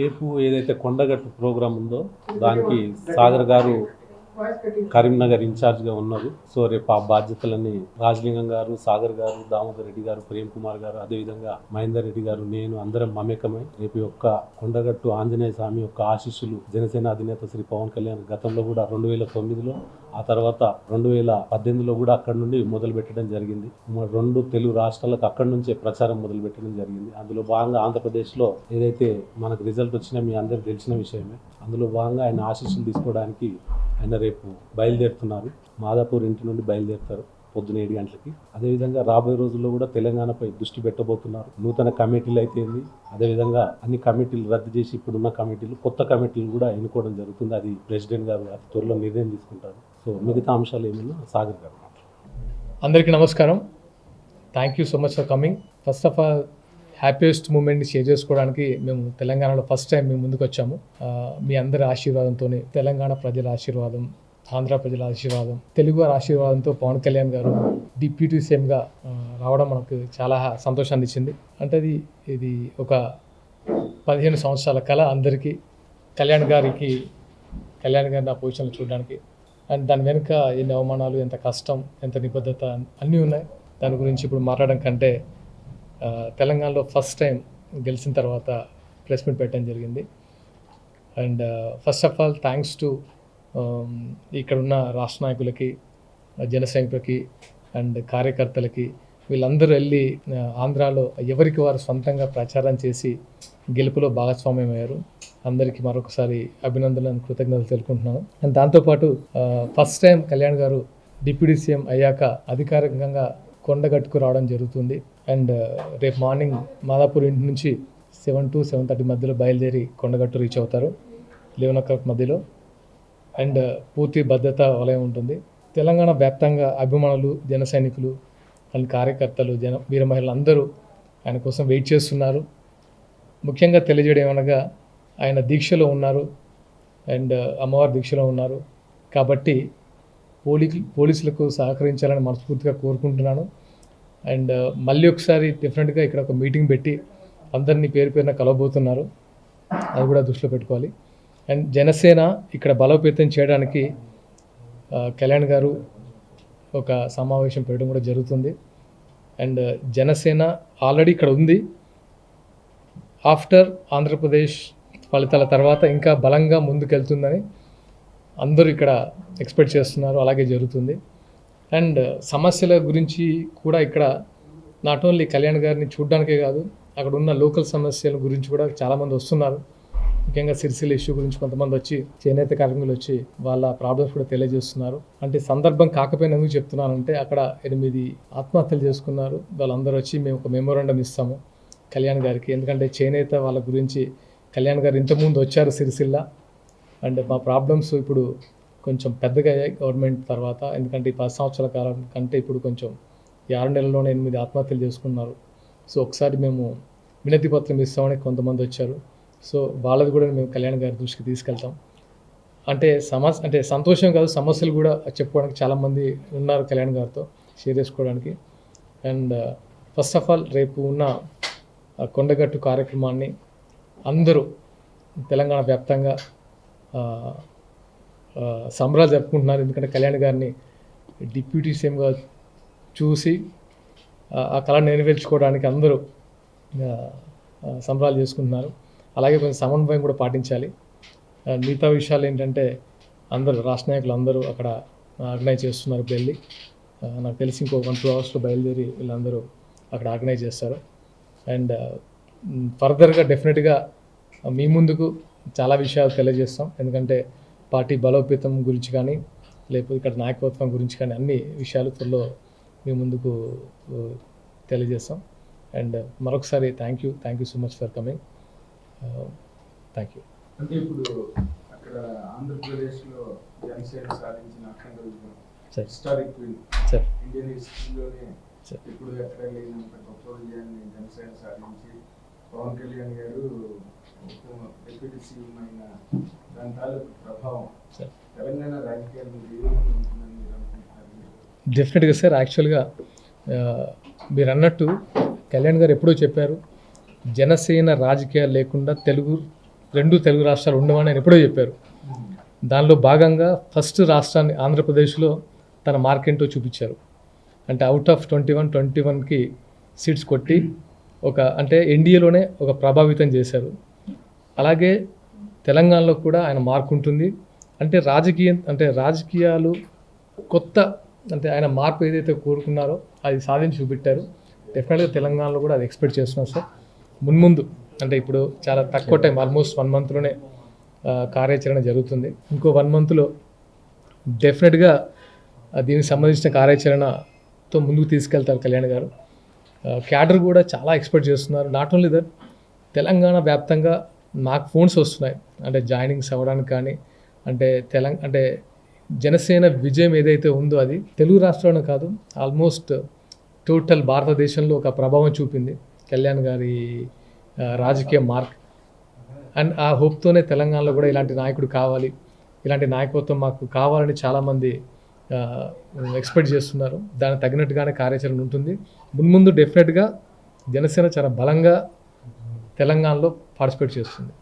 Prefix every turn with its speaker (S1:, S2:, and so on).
S1: రేపు ఏదైతే కొండగట్టు ప్రోగ్రాం ఉందో దానికి సాగర్ గారు కరీంనగర్ ఇన్ఛార్జ్గా ఉన్నారు సో రేపు ఆ బాధ్యతలన్నీ రాజలింగం గారు సాగర్ గారు దామోదర్ రెడ్డి గారు ప్రేమ్ కుమార్ గారు అదేవిధంగా మహేందర్ రెడ్డి గారు నేను అందరం మమేకమై రేపు యొక్క కొండగట్టు ఆంజనేయ స్వామి యొక్క ఆశీస్సులు జనసేన అధినేత శ్రీ పవన్ కళ్యాణ్ గతంలో కూడా రెండు వేల తొమ్మిదిలో ఆ తర్వాత రెండు వేల పద్దెనిమిదిలో కూడా అక్కడ నుండి మొదలు పెట్టడం జరిగింది రెండు తెలుగు రాష్ట్రాలకు అక్కడ నుంచే ప్రచారం మొదలు పెట్టడం జరిగింది. అందులో భాగంగా ఆంధ్రప్రదేశ్లో ఏదైతే మనకు రిజల్ట్ వచ్చినా మీ అందరికి తెలిసిన విషయమే. అందులో భాగంగా ఆయన ఆశీస్సులు తీసుకోవడానికి ఆయన రేపు బయలుదేరుతున్నారు. మాదాపూర్ ఇంటి నుండి బయలుదేరుతారు. పొద్దున ఏడు గంటలకి. అదేవిధంగా రాబోయే రోజుల్లో కూడా తెలంగాణపై దృష్టి పెట్టబోతున్నారు. నూతన కమిటీలు అయితేంది అదేవిధంగా అన్ని కమిటీలు రద్దు చేసి ఇప్పుడున్న కమిటీలు కొత్త కమిటీలు కూడా ఎన్నుకోవడం జరుగుతుంది. అది ప్రెసిడెంట్ గారు అతి త్వరలో నిర్ణయం తీసుకుంటారు. సో మిగతా అంశాలు ఏమైనా సాగర్ గారు
S2: అందరికీ నమస్కారం. Thank you so much for coming first of all happiest మూమెంట్ని share చేసుకోవడానికి మేము తెలంగాణలో ఫస్ట్ టైం మేము ముందుకు వచ్చాము uh, మీ అందరి ఆశీర్వాదంతోనే తెలంగాణ ప్రజల ఆశీర్వాదం ఆంధ్ర ప్రజల ఆశీర్వాదం తెలుగు వారి ఆశీర్వాదంతో పవన్ కళ్యాణ్ గారు డిప్యూటీ సీఎంగా రావడం మనకు చాలా సంతోషాన్ని ఇచ్చింది. అంటే అది ఇది ఒక పదిహేను సంవత్సరాల కళ అందరికీ కళ్యాణ్ గారికి కళ్యాణ్ గారిని ఆ పొజిషన్లో చూడడానికి. అండ్ దాని వెనుక ఎన్ని అవమానాలు ఎంత కష్టం ఎంత నిబద్ధత అన్నీ ఉన్నాయి. దాని గురించి ఇప్పుడు మాట్లాడడం కంటే తెలంగాణలో ఫస్ట్ టైం గెలిచిన తర్వాత ప్లేస్మెంట్ పెట్టడం జరిగింది. And first of all thanks to ఇక్కడున్న రాష్ట్ర నాయకులకి జన సైనికులకి అండ్ కార్యకర్తలకి వీళ్ళందరూ వెళ్ళి ఆంధ్రాలో ఎవరికి వారు సొంతంగా ప్రచారం చేసి గెలుపులో భాగస్వామ్యం అయ్యారు అందరికీ మరొకసారి అభినందనలు కృతజ్ఞతలు తెలుపుకుంటున్నాను. అండ్ దాంతోపాటు ఫస్ట్ టైం కళ్యాణ్ గారు డిప్యూటీ సీఎం అయ్యాక అధికారికంగా కొండగట్టుకు రావడం జరుగుతుంది. అండ్ రేపు మార్నింగ్ మాదాపూర్ ఇంటి నుంచి సెవెన్ టు సెవెన్ థర్టీ మధ్యలో బయలుదేరి కొండగట్టు రీచ్ అవుతారు. లెవెన్ ఓ క్లాక్ మధ్యలో. అండ్ పూర్తి భద్రత వలయం ఉంటుంది. తెలంగాణ వ్యాప్తంగా అభిమానులు జన సైనికులు అండ్ కార్యకర్తలు జన వీర మహిళలు అందరూ ఆయన కోసం వెయిట్ చేస్తున్నారు. ముఖ్యంగా తెలియజేయడం ఏమనగా ఆయన దీక్షలో ఉన్నారు అండ్ అమ్మవారి దీక్షలో ఉన్నారు. కాబట్టి పోలీ పోలీసులకు సహకరించాలని మనస్ఫూర్తిగా కోరుకుంటున్నాను. అండ్ మళ్ళీ ఒకసారి డిఫరెంట్గా ఇక్కడ ఒక మీటింగ్ పెట్టి అందరినీ పేరు పేరున కలవబోతున్నారు. అది కూడా దృష్టిలో పెట్టుకోవాలి. అండ్ జనసేన ఇక్కడ బలోపేతం చేయడానికి కళ్యాణ్ గారు ఒక సమావేశం పెట్టడం కూడా జరుగుతుంది. అండ్ జనసేన ఆల్రెడీ ఇక్కడ ఉంది. ఆఫ్టర్ ఆంధ్రప్రదేశ్ ఫలితాల తర్వాత ఇంకా బలంగా ముందుకెళ్తుందని అందరూ ఇక్కడ ఎక్స్పెక్ట్ చేస్తున్నారు. అలాగే జరుగుతుంది. అండ్ సమస్యల గురించి కూడా ఇక్కడ నాట్ ఓన్లీ కళ్యాణ్ గారిని చూడడానికే కాదు అక్కడ ఉన్న లోకల్ సమస్యల గురించి కూడా చాలామంది వస్తున్నారు. ముఖ్యంగా సిరిసిల్ల ఇష్యూ గురించి కొంతమంది వచ్చి చేనేత కార్మికులు వచ్చి వాళ్ళ ప్రాబ్లమ్స్ కూడా తెలియజేస్తున్నారు. అంటే సందర్భం కాకపోయినా ఎందుకు చెప్తున్నానంటే అక్కడ ఎనిమిది ఆత్మహత్యలు చేసుకున్నారు. వాళ్ళందరూ వచ్చి మేము ఒక మెమోరాండం ఇస్తాము కళ్యాణ్ గారికి. ఎందుకంటే చేనేత వాళ్ళ గురించి కళ్యాణ్ గారు ఇంతకుముందు వచ్చారు సిరిసిల్ల. అండ్ మా ప్రాబ్లమ్స్ ఇప్పుడు కొంచెం పెద్దగా అయ్యాయి గవర్నమెంట్ తర్వాత. ఎందుకంటే ఈ పది సంవత్సరాల కాలం కంటే ఇప్పుడు కొంచెం ఈ ఆరు నెలల్లోనే ఎనిమిది ఆత్మహత్యలు చేసుకున్నారు. సో ఒకసారి మేము వినతి పత్రం ఇస్తామని కొంతమంది వచ్చారు. సో వాళ్ళది కూడా మేము కళ్యాణ్ గారి దృష్టికి తీసుకెళ్తాం. అంటే సమస్య అంటే సంతోషం కాదు సమస్యలు కూడా చెప్పుకోవడానికి చాలామంది ఉన్నారు కళ్యాణ్ గారితో షేర్ చేసుకోవడానికి. అండ్ ఫస్ట్ ఆఫ్ ఆల్ రేపు ఉన్న uh, కొండగట్టు కార్యక్రమాన్ని అందరూ తెలంగాణ వ్యాప్తంగా uh, uh, సంబరాలు జరుపుకుంటున్నారు. ఎందుకంటే కళ్యాణ్ గారిని డిప్యూటీ సీఎంగా చూసి ఆ- కళ నెరవేర్చుకోవడానికి అందరూ సంబరాలు చేసుకుంటున్నారు. అలాగే కొంచెం సమన్వయం కూడా పాటించాలి. మిగతా విషయాలు ఏంటంటే అందరూ రాష్ట్ర నాయకులు అందరూ అక్కడ ఆర్గనైజ్ చేస్తున్నారు ఇప్పుడు వెళ్ళి నాకు తెలిసి ఇంకో వన్ టూ అవర్స్లో బయలుదేరి వీళ్ళందరూ అక్కడ ఆర్గనైజ్ చేస్తారు. అండ్ ఫర్దర్గా డెఫినెట్గా మీ ముందుకు చాలా విషయాలు తెలియజేస్తాం. ఎందుకంటే పార్టీ బలోపేతం గురించి కానీ లేకపోతే ఇక్కడ నాయకత్వం గురించి కానీ అన్ని విషయాలు త్వరలో మీ ముందుకు తెలియజేస్తాం. అండ్ మరొకసారి thank you. Thank you so much for coming. Thank you
S3: అంటే ఇప్పుడు అక్కడ ఆంధ్రప్రదేశ్లో జనసేన సాధించిన అఖండ హిస్టారిక్
S2: సార్
S3: ఇండియన్ హిస్టరీలోనే
S2: సార్
S3: ఇప్పుడు ఎక్కడ లేనంత గొప్ప విజయాన్ని జనసేన సాధించి పవన్ కళ్యాణ్ గారు డిప్యూటీ సీఎం అయిన దాని తాలూకు ప్రభావం
S2: సార్
S3: తెలంగాణ రాజకీయాల మీద ఏ విధంగా ఉంటుందని మీరు అనుకుంటున్నారు?
S2: డెఫినెట్గా సార్ యాక్చువల్గా మీరు అన్నట్టు కళ్యాణ్ గారు ఎప్పుడో చెప్పారు జనసేన రాజకీయాలు లేకుండా తెలుగు రెండు తెలుగు రాష్ట్రాలు ఉండవని ఆయన ఎప్పుడో చెప్పారు. దానిలో భాగంగా ఫస్ట్ రాష్ట్రాన్ని ఆంధ్రప్రదేశ్లో తన మార్కెంటో చూపించారు. అంటే out of twenty one twenty వన్కి సీట్స్ కొట్టి ఒక అంటే ఎన్డీఏలోనే ఒక ప్రభావితం చేశారు. అలాగే తెలంగాణలో కూడా ఆయన మార్కు ఉంటుంది. అంటే రాజకీయం అంటే రాజకీయాలు కొత్త అంటే ఆయన మార్పు ఏదైతే కోరుకున్నారో అది సాధించి చూపెట్టారు. డెఫినెట్గా తెలంగాణలో కూడా అది ఎక్స్పెక్ట్ చేస్తున్నాం సార్ మున్ముందు అంటే ఇప్పుడు చాలా తక్కువ టైం ఆల్మోస్ట్ వన్ మంత్లోనే కార్యాచరణ జరుగుతుంది. ఇంకో వన్ మంత్లో డెఫినెట్గా దీనికి సంబంధించిన కార్యాచరణతో ముందుకు తీసుకెళ్తారు కళ్యాణ్ గారు. క్యాడర్ కూడా చాలా ఎక్స్పెక్ట్ చేస్తున్నారు. నాట్ ఓన్లీ దట్ తెలంగాణ వ్యాప్తంగా నాకు ఫోన్స్ వస్తున్నాయి. అంటే జాయినింగ్స్ అవ్వడానికి కానీ అంటే తెలంగ అంటే జనసేన విజయం ఏదైతే ఉందో అది తెలుగు రాష్ట్రంలో కాదు ఆల్మోస్ట్ టోటల్ భారతదేశంలో ఒక ప్రభావం చూపింది. కళ్యాణ్ గారి రాజకీయ మార్క్. అండ్ ఆ హోప్తోనే తెలంగాణలో కూడా ఇలాంటి నాయకుడు కావాలి. ఇలాంటి నాయకత్వం మాకు కావాలని చాలామంది ఎక్స్పెక్ట్ చేస్తున్నారు. దానికి తగినట్టుగానే కార్యాచరణ ఉంటుంది. మున్ముందు డెఫినెట్గా జనసేన చాలా బలంగా తెలంగాణలో పార్టిసిపేట్ చేస్తుంది.